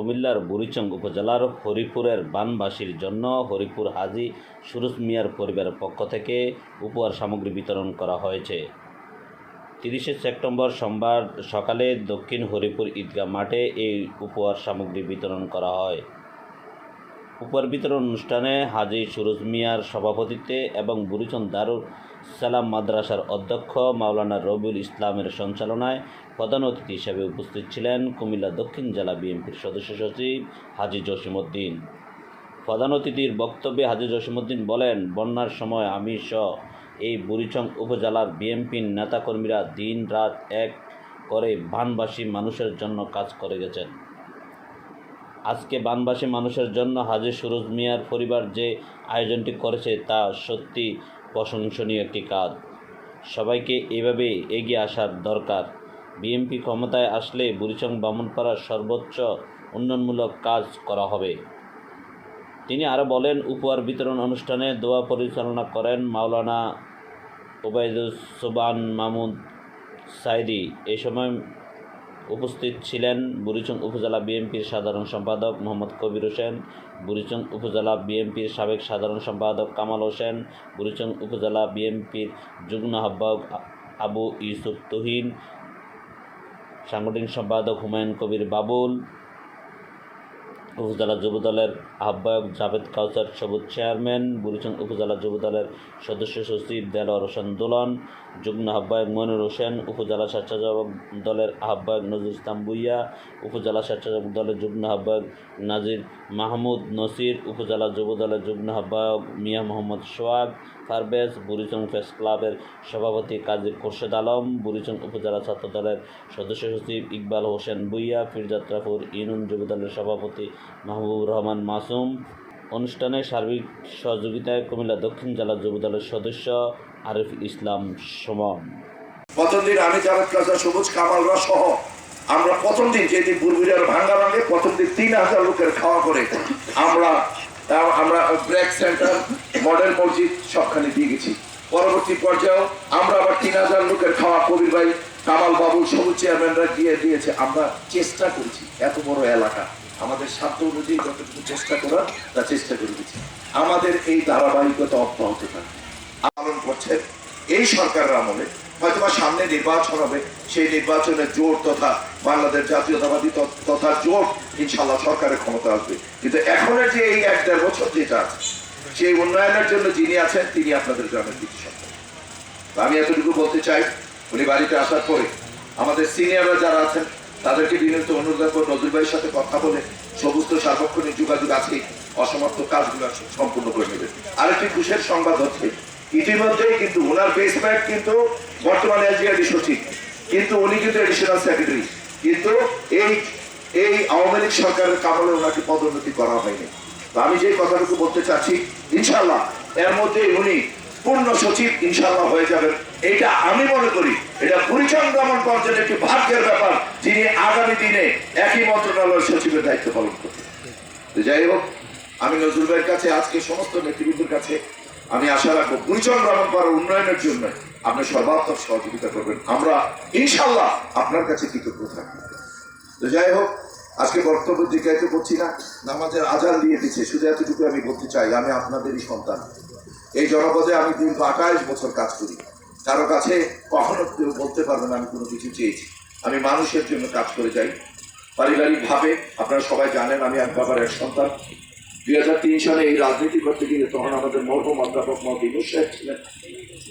কুমিল্লার বুড়িচং উপজেলার হরিপুরের বানবাসীর জন্য হরিপুর হাজি সুরুজ মিয়ার পরিবারের পক্ষ থেকে উপহার সামগ্রী বিতরণ করা হয়েছে। তিরিশে সেপ্টেম্বর সোমবার সকালে দক্ষিণ হরিপুর ঈদগাহ মাঠে এই উপহার সামগ্রী বিতরণ করা হয়। উপহার বিতরণ অনুষ্ঠানে হাজি সুরজ মিয়ার সভাপতিত্বে এবং বুড়িচন দারুল সালাম মাদ্রাসার অধ্যক্ষ মাওলানা রবিউল ইসলামের সঞ্চালনায় প্রধান অতিথি হিসেবে উপস্থিত ছিলেন কুমিল্লা দক্ষিণ জেলা বিএনপির সদস্য সচিব হাজী জসিমউদ্দিন। প্রধান অতিথির বক্তব্যে হাজী জসিমউদ্দিন বলেন, বন্যার সময় আমি সহ এই বুড়িচং উপজেলার বিএনপির নেতাকর্মীরা দিন রাত এক করে ভানবাসী মানুষের জন্য কাজ করে গেছেন। আজকে বানবাসী মানুষের জন্য হাজী সুরজ মিয়ার পরিবার যে আয়োজনটি করেছে তা সত্যি প্রশংসনীয় একটি কাজ। সবাইকে এভাবে এগিয়ে আসার দরকার। বিএনপি ক্ষমতায় আসলে বুড়িচং বামনপাড়ার সর্বোচ্চ উন্নয়নমূলক কাজ করা হবে। তিনি আরও বলেন, উপহার বিতরণ অনুষ্ঠানে দোয়া পরিচালনা করেন মাওলানা ওবায়দুস সুবান মামুদ সাইদি। এই সময় উপস্থিত ছিলেন বুড়িচং উপজেলা বিএনপির সাধারণ সম্পাদক মোহাম্মদ কবির হোসেন, বুড়িচং উপজেলা বিএনপির সাবেক সাধারণ সম্পাদক কামাল হোসেন, বুড়িচং উপজেলা বিএনপির যুগ্ম আহ্বায়ক আবু ইউসুফ তুহিন, সাংগঠনিক সম্পাদক হুমায়ুন কবির বাবুল উপজেলা যুবদলের আহ্বায়ক জাভেদ কাউসার সবুজ চেয়ারম্যান, বুড়িচং উপজেলা যুবদলের সদস্য সচিব দেলোয়ার হোসেন দোলন, যুগ্ম আহ্বায়ক মনির হোসেন, উপজেলা স্বেচ্ছাসেবক দলের আহ্বায়ক নজরুল ইসলাম ভুইয়া উপজেলা স্বেচ্ছাসেবক দলের যুগ্ম আহ্বায়ক নাজির মাহমুদ নসির, উপজেলা যুবদলের যুগ্ম আহ্বায়ক মিয়া মোহাম্মদ সোহাগ পারভেজ বুড়িচং প্রেস ক্লাবের সভাপতি কাজী খোরশেদ আলম, বুড়িচং উপজেলা ছাত্র দলের সদস্য সচিব ইকবাল হোসেন ভুইয়া, ফিরজাত্রাপুর ইউনিয়ন যুবদলের সভাপতি মাহবুবুর রহমান মাসুম। অনুষ্ঠানে সার্বিক সহযোগিতায় কুমিল্লা দক্ষিণ জেলা যুবদলের সদস্য আরিফ ইসলাম সুমন। প্রথম দিন আমি জাভেদ কাজা সবুজ কামালরা সহ, আমরা প্রথম দিন যেদিন বুরবুরিয়ার ভাঙ্গা ভাঙে, প্রথম দিন তিন হাজার লোকের খাওয়া করে আমরা আমরা ব্রেক সেন্টার মডেল মসজিদ সবখানে দিয়ে গেছি। পরবর্তী পর্যায়েও আমরা আবার তিন হাজার লোকের খাওয়া কবির ভাই, কামাল বাবু, সবুজ চেয়ারম্যানরা দিয়ে দিয়েছে। আমরা চেষ্টা করেছি, এত বড় এলাকা। আমাদের সাধ্য অনুযায়ী যতটুকু চেষ্টা করার, তা চেষ্টা করে দিচ্ছি আমাদের এই ধারাবাহিকতা অব্যাহত থাকবে। পালন করছেন এই সরকারের আমলে হয়তোবা সামনে নির্বাচন হবে, সেই নির্বাচনে জোট তথা বাংলাদেশ জাতীয়তাবাদী তথা জোট ইনশাল্লাহ সরকারের ক্ষমতা আসবে। কিন্তু এখনের যে এই এক দেড় বছর যেটা আছে, সেই উন্নয়নের জন্য যিনি আছেন, তিনি আপনাদের গ্রামের সরকার আমি এতটুকু বলতে চাই, উনি বাড়িতে আসার পরে আমাদের সিনিয়ররা যারা আছেন, তাদেরকে বিনীত অনুরোধ করব নজরুল ভাইয়ের সাথে কথা বলে সমস্ত সার্বক্ষণিক যোগাযোগ আছে অসমাপ্ত কাজগুলো সম্পূর্ণ করে নেবে আরেকটি খুশের সংবাদ হচ্ছে ইতিমধ্যেই কিন্তু ওনার বেস বেসমেন্ট কিন্তু বর্তমানে এসবিআইডি সচিব। কিন্তু উনি কিন্তু এডিশনাল সেক্রেটারি কিন্তু এই এই আওয়ামী লীগ সরকারের কামলে ওনাকে পদোন্নতি করা হয়নি। আমি যে কথাটুকু বলতে চাচ্ছি ইনশাল্লাহ এর মধ্যে উনি পূর্ণ সচিব ইনশাল্লাহ হয়ে যাবেন। এটা আমি মনে করি, এটা পরিচয় দমন একটি ভাগ্যের ব্যাপার, যিনি আগামী দিনে একই মন্ত্রণালয়ের সচিবের দায়িত্ব পালন করবেন। যাই হোক, আমি নজরুল ভাইয়ের কাছে আজকে সমস্ত নেতৃবৃন্দের কাছে আমি আশা রাখব গ্রহণ করার উন্নয়নের জন্য আপনি সর্বাত্মক সহযোগিতা করবেন। আমরা ইনশাল্লাহ আপনার কাছে কৃতজ্ঞ থাকব। তো যাই হোক, আজকে বক্তব্য দীর্ঘায়িত করছি না। নামাজের আজান দিয়ে দিচ্ছে। শুধু এতটুকু আমি বলতে চাই, আমি আপনাদেরই সন্তান। এই জনপদে আমি দীর্ঘ আঠাইশ বছর কাজ করি। কারও কাছে কখনো কেউ বলতে পারবে না, আমি কোনো কিছু চেয়েছি। আমি মানুষের জন্য কাজ করে যাই। পারিবারিকভাবে আপনারা সবাই জানেন, আমি এক বাবার এক সন্তান। দুই হাজার তিন সালে এই রাজনীতি করতে গিয়ে তখন আমাদের মরহুম অধ্যাপক মত সাহেব ছিলেন।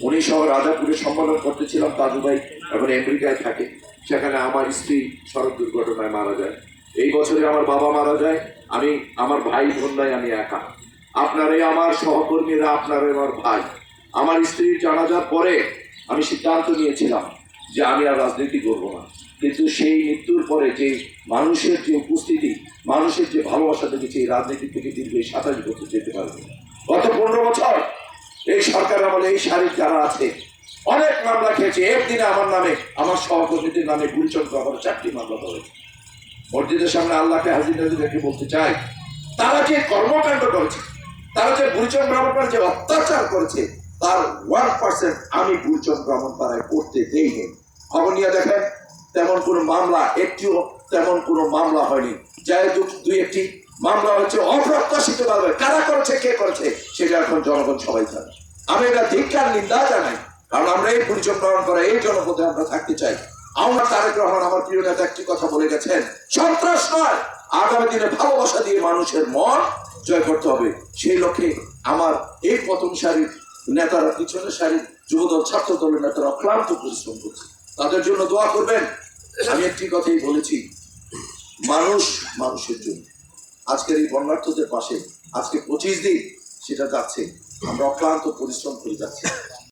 উনি সহ রাজাপুরে সম্মেলন করতেছিলাম তাজু ভাই এখন আমেরিকায় থাকে। সেখানে আমার স্ত্রী সড়ক দুর্ঘটনায় মারা যায়। এই বছরে আমার বাবা মারা যায়। আমি, আমার ভাই বোন নাই আমি একা। আপনারাই আমার সহকর্মীরা, আপনারাই আমার ভাই। আমার স্ত্রীর জানাজার পরে আমি সিদ্ধান্ত নিয়েছিলাম যে আমি আর রাজনীতি করব না। কিন্তু সেই মৃত্যুর পরে যে মানুষের যে উপস্থিতি, মানুষের যে ভালোবাসা দেখেছি, এই রাজনীতি থেকে দীর্ঘ সাতাশ বছর যেতে পারবে গত পনেরো বছর এই সরকার আমলে এই শারীর যারা আছে, অনেক মামলা খেয়েছে। একদিনে আমার নামে, আমার সহকর্মীদের নামে গুলচন্দ্র আমার চারটি মামলা ধরেছে। মসজিদের সামনে আল্লাহকে হাজির নাজির রেখে বলতে চাই তারা যে কর্মকাণ্ড করেছে, তারা যে বুলচন ব্রাহ্মণ যে অত্যাচার করেছে, তার ওয়ান পার্সেন্ট আমি বুলচন ব্রাহ্মণ পাড়ায় করতে দেইনি। খবর নিয়ে দেখেন তেমন কোনো মামলা, একটিও তেমন কোনো মামলা হয়নি। যাই দু- দুই একটি মামলা হচ্ছে অপ্রত্যাশিত ভাবে। কারা করেছে, কে করেছে, সেটা এখন জনগণ সবাই জানে। আমি এটা ধিক্ষার নিন্দা জানাই, কারণ আমরা এই পরিচয় গ্রহণ করা এই জনপদে আমরা থাকতে চাই। আমার তারেক রহমান আমার প্রিয় নেতা একটি কথা বলে গেছেন, সন্ত্রাস নয়, আগামী দিনে ভালোবাসা দিয়ে মানুষের মন জয় করতে হবে। সেই লক্ষ্যে আমার এই প্রথম সারির নেতারা, পিছনের সারির যুবদল ছাত্র দলের নেতারা অক্লান্ত পরিশ্রম করছে। তাদের জন্য দোয়া করবেন। আমি একটি কথাই বলেছি। মানুষ মানুষের জন্য। আজকের এই বন্যার্থদের পাশে আজকে পঁচিশ দিন সেটা যাচ্ছে। আমরা অক্লান্ত পরিশ্রম করে যাচ্ছি।